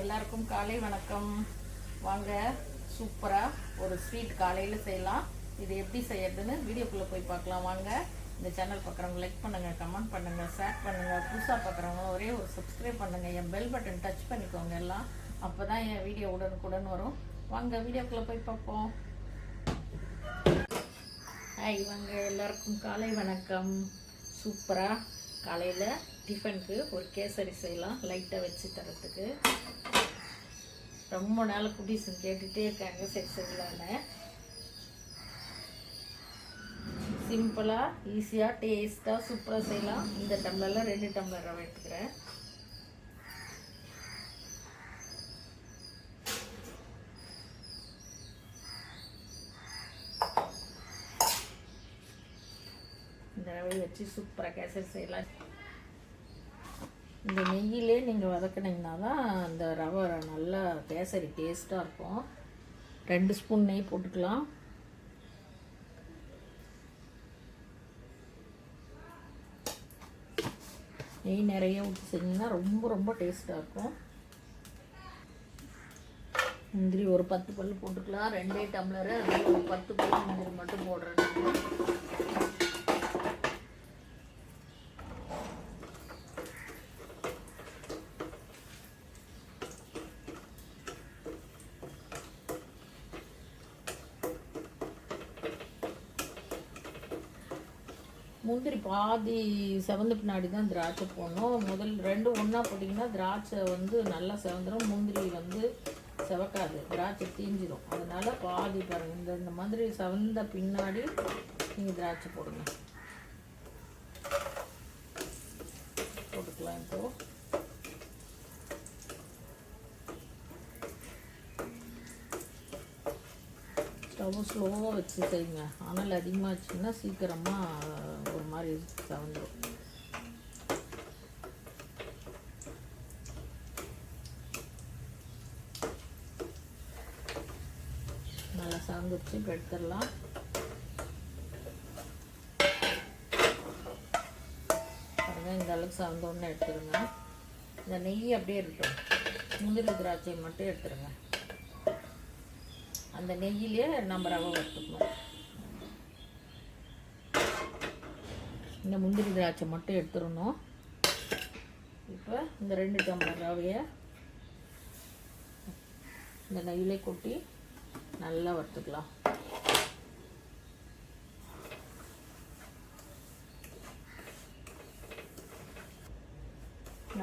எல்லாருக்கும் காலை வணக்கம். வாங்க சூப்பராக ஒரு ஸ்வீட் காலையில் செய்யலாம். இது எப்படி செய்யறதுன்னு வீடியோக்குள்ளே போய் பார்க்கலாம். வாங்க இந்த சேனல் பார்க்குறவங்க லைக் பண்ணுங்கள் கமெண்ட் பண்ணுங்கள் ஷேர் பண்ணுங்கள் புதுசாக பார்க்குறவங்க ஒரே ஒரு சப்ஸ்கிரைப் பண்ணுங்கள் என் பெல் பட்டன் டச் பண்ணிக்கோங்க எல்லாம். அப்போ தான் என் வீடியோ உடனுக்குடன் வரும். வாங்க வீடியோக்குள்ளே போய் பார்ப்போம். ஹாய் வாங்க எல்லாருக்கும் காலை வணக்கம். சூப்பராக காலையில் டிஃபனுக்கு ஒரு கேசரி செய்யலாம் லைட்டாக வச்சு தரத்துக்கு. ரொம்ப நாள் குடிசன் கேட்டுகிட்டே இருக்காங்க சரி செய்யலான்னு சிம்பிளாக ஈஸியாக டேஸ்ட்டாக சூப்பராக செய்யலாம். இந்த டம்ளரில் ரெண்டு டம்ளர் ரவை எடுத்துக்கிறேன் இந்த ரவையை வச்சு சூப்பராக கேசரி செய்யலாம். இந்த நெய்யிலே நீங்கள் வதக்கினீங்கன்னா தான் அந்த ரவை நல்லா கேசரி டேஸ்ட்டாக இருக்கும். ரெண்டு ஸ்பூன் நெய் போட்டுக்கலாம். நெய் நிறைய ஊற்றி செஞ்சிங்கன்னா ரொம்ப ரொம்ப டேஸ்ட்டாக இருக்கும். முந்திரி ஒரு பத்து பல் போட்டுக்கலாம். ரெண்டே டம்ளரு. அதில் ஒரு பத்து பல் முந்திரி மட்டும் போடுறேன் முந்திரி பாதி செவந்த பின்னாடி தான் திராட்சை போடணும். முதல் ரெண்டு ஒன்றா போட்டிங்கன்னா திராட்சை வந்து நல்லா செவந்துடும் முந்திரி வந்து செவக்காது. திராட்சை தீஞ்சிடும் அதனால் பாதி பாருங்கள் இந்த இந்த மாதிரி செவந்த பின்னாடி நீங்கள் திராட்சை போடுங்க. போட்டுக்கலாம் இப்போது ஸ்டவ் ஸ்லோவாக வச்சு செய்யுங்க. ஆனால் அதிகமாக வச்சிங்கன்னா சீக்கிரமாக மாதிரி செவந்துடும் நல்லா செவந்துச்சு இப்போ எடுத்துடலாம் பாருங்க இந்த அளவுக்கு செவந்த எடுத்துருங்க இந்த நெய் அப்படியே இருக்கட்டும் முந்திரி திராட்சை மட்டும் எடுத்துருங்க அந்த நெய்யிலே நம்ம ரவை வறுத்துக்கணும் இந்த முந்திரி திராட்சை மட்டும் எடுத்துடணும். இப்போ இந்த ரெண்டு டம்ளர் ரவையை இந்த நெய்யிலே கொட்டி நல்லா வறுத்துக்கலாம்.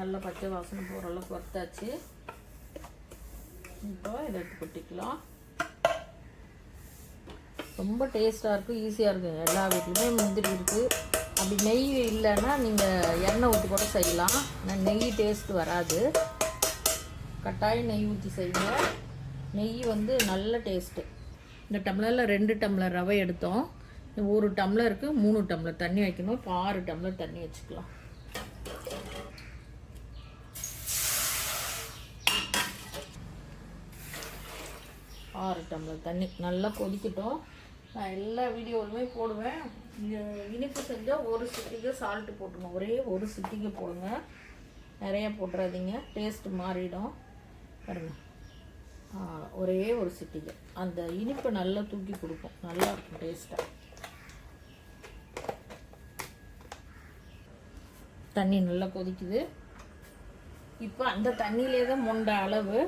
நல்லா பச்சை வாசனை போகிற அளவுக்கு வறுத்தாச்சு. இப்போ இதை எடுத்து கொட்டிக்கலாம். ரொம்ப டேஸ்ட்டாக இருக்கும் ஈஸியாக இருக்கும். எல்லா வீட்லேயுமே முந்திரி இருக்குது அப்படி நெய் இல்லைன்னா நீங்கள் எண்ணெய் ஊற்றி கூட செய்யலாம். ஆனால் நெய் டேஸ்ட் வராது. கட்டாயம் நெய் ஊற்றி செய்யுங்க. நெய் வந்து நல்ல டேஸ்ட்டு இந்த டம்ளரில் ரெண்டு டம்ளர் ரவை எடுத்தோம். ஒரு டம்ளருக்கு மூணு டம்ளர் தண்ணி வைக்கணும். இப்போ ஆறு டம்ளர் தண்ணி வச்சுக்கலாம். ஆறு டம்ளர் தண்ணி. நல்லா கொதிக்கட்டும். நான் எல்லா வீடியோவுமே போடுவேன். இனிப்பு செஞ்சால் ஒரு சிட்டிக்கு சால்ட்டு போட்டுணும் ஒரே ஒரு சிட்டிகை போடுங்க. நிறைய போட்டுறாதீங்க. டேஸ்ட் மாறிடும். பாருங்க. ஒரே ஒரு சிட்டிக்கு. அந்த இனிப்பை நல்லா தூக்கி கொடுக்கும். நல்லா இருக்கும் டேஸ்ட்டாக தண்ணி நல்லா கொதிக்குது. இப்போ அந்த தண்ணியிலே தான் மொண்ட அளவு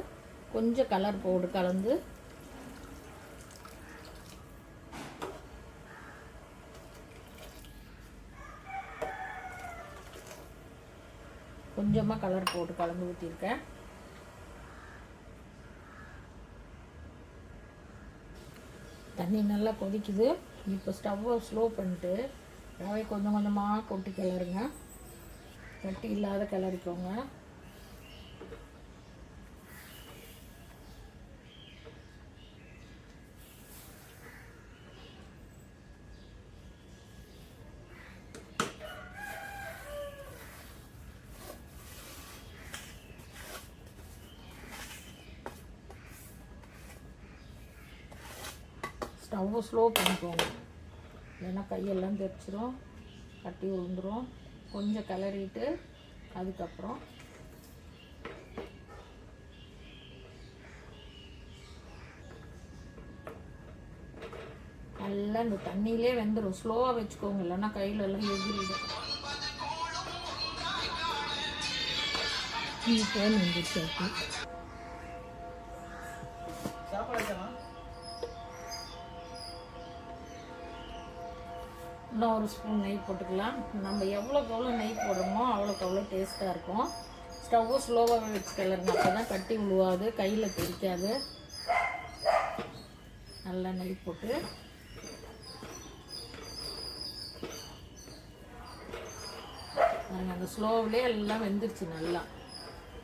கொஞ்சம் கலர் பவுடர் கலந்து கொஞ்சமாக கலர் போட்டு கலந்து ஊற்றிருக்கேன் தண்ணி நல்லா கொதிக்குது. இப்போ ஸ்டவ்வை ஸ்லோ பண்ணிட்டு ரவை கொஞ்சம் கொஞ்சமாக கொட்டி கிளறுங்க. கட்டி இல்லாத கிளறிக்கோங்க. ஸ்டவ்வை ஸ்லோ பண்ணிக்கோங்க. இல்லைன்னா கையெல்லாம் தெரிச்சிரும். கட்டி விழுந்துடும் கொஞ்சம் கிளறிட்டு அதுக்கப்புறம் நல்லா இந்த தண்ணியிலே வெந்துடும் ஸ்லோவாக வச்சுக்கோங்க. இல்லைன்னா கையில் எல்லாம் எதிரிடும் நீ ஃபோன் வந்துருச்சு மூணு ஸ்பூன் நெய் போட்டுக்கலாம். நம்ம எவ்வளோக்கு எவ்வளோ நெய் போடுறோமோ அவ்வளோக்கு அவ்வளோ டேஸ்ட்டாக இருக்கும். ஸ்டவ்வும் ஸ்லோவாகவே வச்சு கிளறுங்க அப்போ தான் கட்டி விழுவாது கையில் தெரிக்காது நல்லா நெய் போட்டு. அந்த ஸ்லோவிலே எல்லாம் வெந்துருச்சு நல்லா.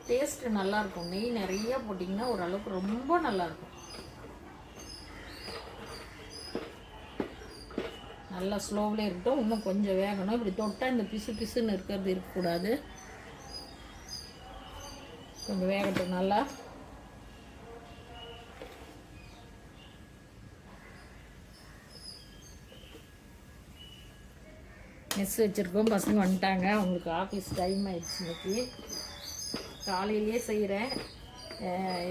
டேஸ்ட்டு நல்லாயிருக்கும் நெய் நிறைய போட்டிங்கன்னா ஓரளவுக்கு ரொம்ப நல்லாயிருக்கும் நல்லா ஸ்லோவில் இருக்கட்டும். இன்னும் கொஞ்சம் வேகணும். இப்படி தொட்டால் இந்த பிசு பிசுன்னு இருக்கிறது இருக்கக்கூடாது. கொஞ்சம் வேகட்டும் நல்லா. மெஸ் வச்சுருக்கோம். பசங்க வந்துட்டாங்க. அவங்களுக்கு ஆஃபீஸ் டைம் ஆயிடுச்சு இன்னைக்கு. காலையிலேயே செய்கிறேன்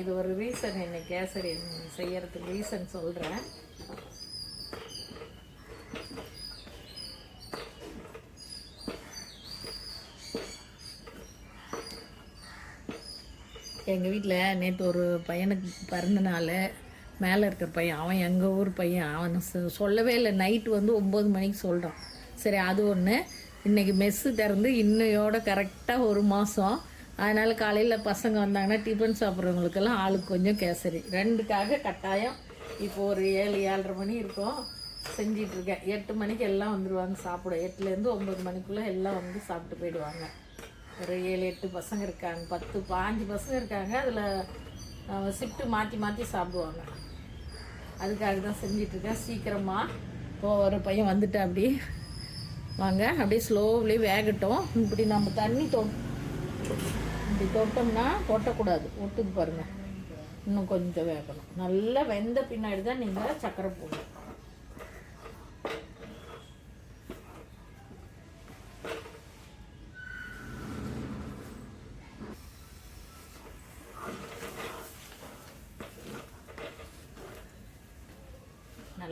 இது ஒரு ரீசன் இன்னைக்கு கேசரி செய்கிறதுக்கு ரீசன் சொல்கிறேன் எங்கள் வீட்டில் நேற்று ஒரு பையனுக்கு பிறந்த நாள் மேலே இருக்கிற பையன் அவன் எங்கள் ஊர் பையன் அவன் சொல்லவே இல்லை. நைட்டு வந்து ஒம்பது மணிக்கு சொல்கிறான் சரி அது ஒன்று இன்றைக்கி மெஸ்ஸு திறந்து இன்னையோட கரெக்டாக ஒரு மாதம் அதனால் காலையில் பசங்க வந்தாங்கன்னா டிஃபன் சாப்பிட்றவங்களுக்கெல்லாம் ஆளுக்கு கொஞ்சம் கேசரி. ரெண்டுக்காக கட்டாயம் இப்போ ஒரு ஏழு ஏழரை மணி இருக்கும். செஞ்சிட்ருக்கேன் எட்டு மணிக்கு எல்லாம் வந்துடுவாங்க சாப்பிட. எட்டுலேருந்து ஒம்பது மணிக்குள்ளே எல்லாம் வந்து சாப்பிட்டு போயிடுவாங்க. ஒரு ஏழு எட்டு பசங்க இருக்காங்க. பத்து பாஞ்சு பசங்க இருக்காங்க. அதில் ஷிஃப்ட்டு மாற்றி மாற்றி சாப்பிடுவாங்க. அதுக்காக தான் செஞ்சிட்ருக்கேன் சீக்கிரமாக இப்போ ஒரு பையன் வந்துட்டு அப்படி வாங்க அப்படியே ஸ்லோவ்லி வேகட்டும். இப்படி நம்ம தண்ணி தொ இப்படி தொட்டோம்னா கொட்டக்கூடாது. ஒட்டுக்கு பாருங்கள் இன்னும் கொஞ்சம் வேகணும். நல்லா வெந்த பின்னாடி தான் நீங்கள் சக்கரை போடணும்.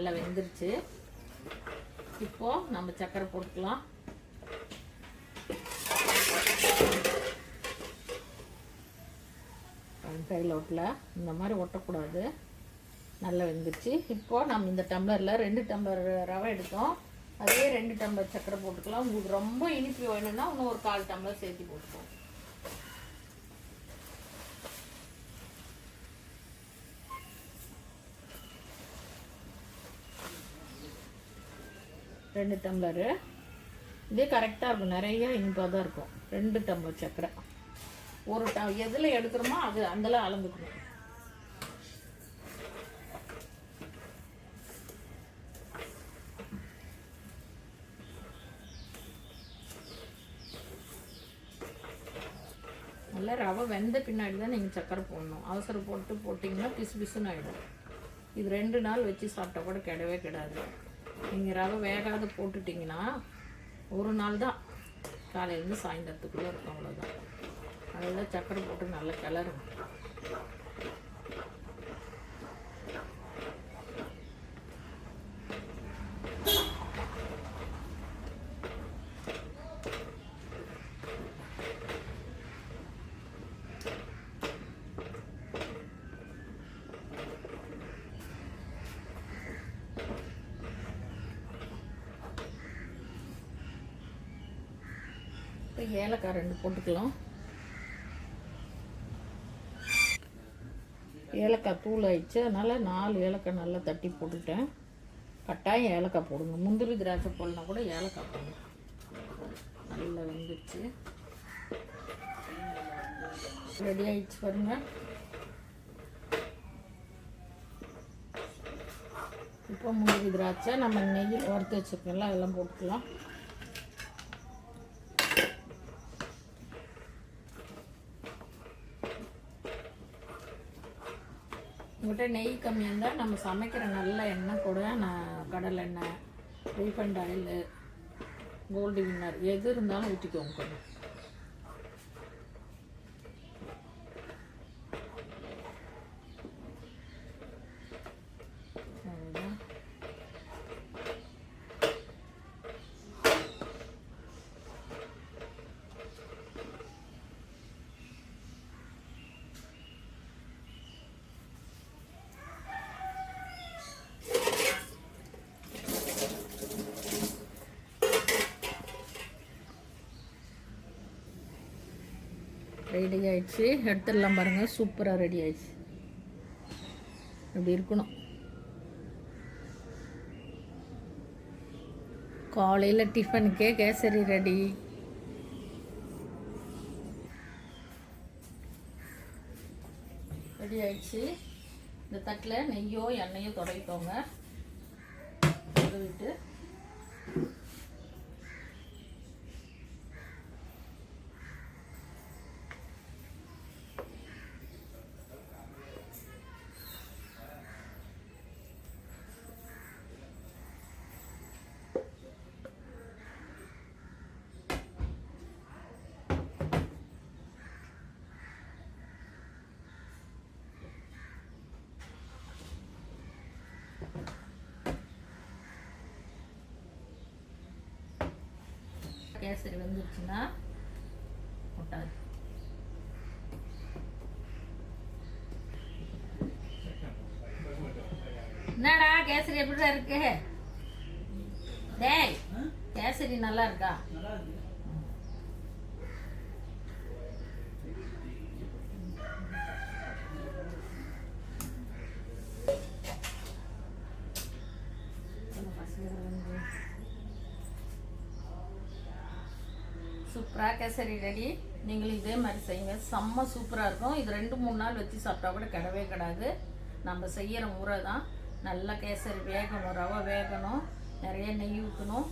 நல்லா வெந்துருச்சு. இப்போ நம்ம சக்கரை போட்டுக்கலாம். கையில் ஒட்டல. இந்த மாதிரி ஒட்டக்கூடாது. நல்லா வெந்துருச்சு. இப்போ நம்ம இந்த டம்ளரில் ரெண்டு டம்ளர் ரவை எடுத்தோம். அதே ரெண்டு டம்ளர் சக்கரை போட்டுக்கலாம். உங்களுக்கு ரொம்ப இனிப்பு வேணும்னா இன்னும் ஒரு கால் டம்ளர் சேர்த்து போட்டுக்கோங்க. ரெண்டு டம்ளரு. இதே கரெக்டாக இருக்கும். நிறைய இனிப்பாக தான் இருக்கும். ரெண்டு டம்ளர் சர்க்கரை ஒரு ட எதில் எடுக்கிறோமோ அது அதில் அளந்துக்கணும். நல்லா ரவை வெந்த பின்னாடி தான் நீங்கள் சக்கரை போடணும். அவசரம் போட்டு போட்டிங்கன்னா பிசு பிசுன்னு ஆகிடும் இது ரெண்டு நாள் வச்சு சாப்பிட்டா கூட கிடவே கிடாது. நீங்கள் ரவை வேகாத போட்டுட்டிங்கன்னா ஒரு நாள் தான். காலையிலேருந்து சாயந்தரத்துக்குள்ளே இருக்கும் அவ்வளோதான் அதில் சக்கரை போட்டு நல்லா கிளறும் இப்போ ஏலக்காய் ரெண்டு போட்டுக்கலாம். ஏலக்காய் தூள் ஆயிடுச்சு. அதனால் நாலு ஏலக்காய் நல்லா தட்டி போட்டுட்டேன். கட்டாயம் ஏலக்காய் போடுங்க. முந்திரி திராட்சை போடலாம் கூட ஏலக்காய் போடுங்க. நல்லா வெந்துடுச்சு ரெடி ஆயிடுச்சு பாருங்கள் இப்போ முந்திரி திராட்சை நம்ம நெய்யில் வறுத்து வச்சுருக்கோம்ல அதெல்லாம் போட்டுக்கலாம். உங்கள்கிட்ட நெய் கம்மியாக இருந்தால் நம்ம சமைக்கிற நல்ல எண்ணெய் கூட நான் கடலெண்ணெய் ரீஃபண்ட் ஆயில் கோல்டு வின்னர் எது இருந்தாலும் ஊற்றிக்கோங்க கொஞ்சம் அவ்வளவுதான். ரெடி ஆயிடுச்சு. எடுத்துடலாம் பாருங்கள் சூப்பராக ரெடி ஆயிடுச்சு. இப்படி இருக்கணும். காலையில் டிஃபனுக்கே கேசரி ரெடி ரெடி ஆயிடுச்சு. இந்த தட்டில் நெய்யோ எண்ணெயோ தொடங்கிக்கோங்க விட்டு கேசரி வந்துருச்சுன்னா ஒட்டாது என்னடா கேசரி எப்படிடா இருக்கு? டேய் கேசரி நல்லா இருக்கா. சூப்பராக கேசரி ரெடி. நீங்களும் இதே மாதிரி செய்யுங்க. செம்ம சூப்பராக இருக்கும். இது ரெண்டு மூணு நாள் வச்சு சாப்பிட்டா கூட கிடவே கிடாது. நம்ம செய்கிற முறை தான். நல்லா கேசரி வேகணும் ரவை வேகணும் நிறைய நெய் ஊற்றணும்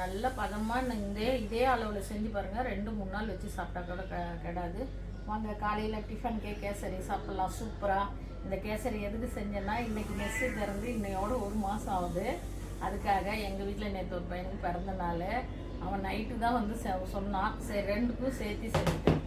நல்ல பதமாக இதே இதே அளவில் செஞ்சு பாருங்கள் ரெண்டு மூணு நாள் வச்சு சாப்பிட்டா கூட க கெடாது. வாங்க காலையில் டிஃபனுக்கே கேசரி சாப்பிட்லாம். சூப்பராக இந்த கேசரி எதுக்கு செஞ்சேன்னா இன்றைக்கி மெஸ்ஸு திறந்து இன்னையோட ஒரு மாதம் ஆகுது. அதுக்காக எங்கள் வீட்டில் நேற்று ஒரு பையனுக்கு பிறந்த நாள். அவன் நைட்டு தான் வந்து சொன்னான். சரி ரெண்டுக்கும் சேர்த்து செஞ்சுட்டேன்